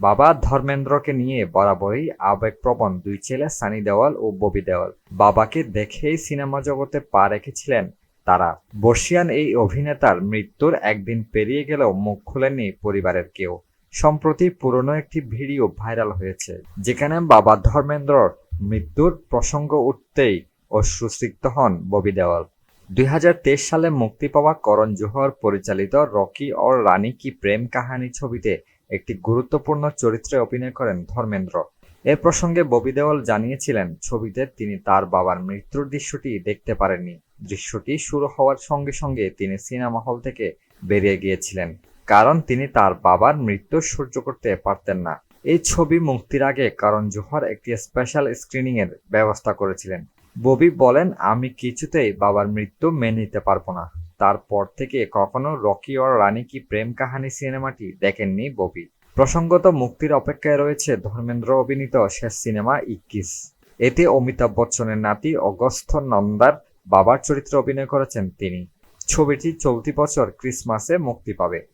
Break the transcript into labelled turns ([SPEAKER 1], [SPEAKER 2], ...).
[SPEAKER 1] বাবা ধর্মেন্দ্রকে নিয়ে বরাবরই আবেগপ্রবণ দুই ছেলে সানি দেওয়াল ও ববি দেওয়াল। বাবাকে দেখেই সিনেমা জগতে পা রেখেছিলেন তারা। বর্ষিয়ান এই অভিনেতার মৃত্যুর একদিন পেরিয়ে গেলেও মুখ খুলেননি পরিবারের কেউ। সম্প্রতি পুরনো একটি ভিডিও ভাইরাল হয়েছে, যেখানে বাবা ধর্মেন্দ্রর মৃত্যুর প্রসঙ্গ উঠতেই অশ্রুসিক্ত হন ববি দেওয়াল। দুই হাজার তেইশ সালে মুক্তি পাওয়া করণ জোহর পরিচালিত রকি और রানী কি প্রেম কাহানি ছবিতে একটি গুরুত্বপূর্ণ চরিত্রে অভিনয় করেন ধর্মেন্দ্র। এ প্রসঙ্গে ববি দেওয়াল জানিয়েছিলেন, ছবিতে তিনি তার বাবার মৃত্যুর দৃশ্যটি দেখতে পারেননি। দৃশ্যটি শুরু হওয়ার সঙ্গে সঙ্গে তিনি সিনেমা হল থেকে বেরিয়ে গিয়েছিলেন, কারণ তিনি তার বাবার মৃত্যু সহ্য করতে পারতেন না। এই ছবি মুক্তির আগে করণ জোহর একটি স্পেশাল স্ক্রিনিং এর ব্যবস্থা করেছিলেন। ববি বলেন, আমি কিছুতেই বাবার মৃত্যু মেনে নিতে পারব না। তারপর থেকে কখনো রকি ওর রানী কি প্রেম কাহানি সিনেমাটি দেখেননি ববি? প্রসঙ্গত, মুক্তির অপেক্ষায় রয়েছে ধর্মেন্দ্র অভিনীত শেষ সিনেমা ইক্কিস। এতে অমিতাভ বচ্চনের নাতি অগস্থ নন্দার বাবার চরিত্রে অভিনয় করেছেন তিনি। ছবিটি চলতি বছর ক্রিসমাসে মুক্তি পাবে।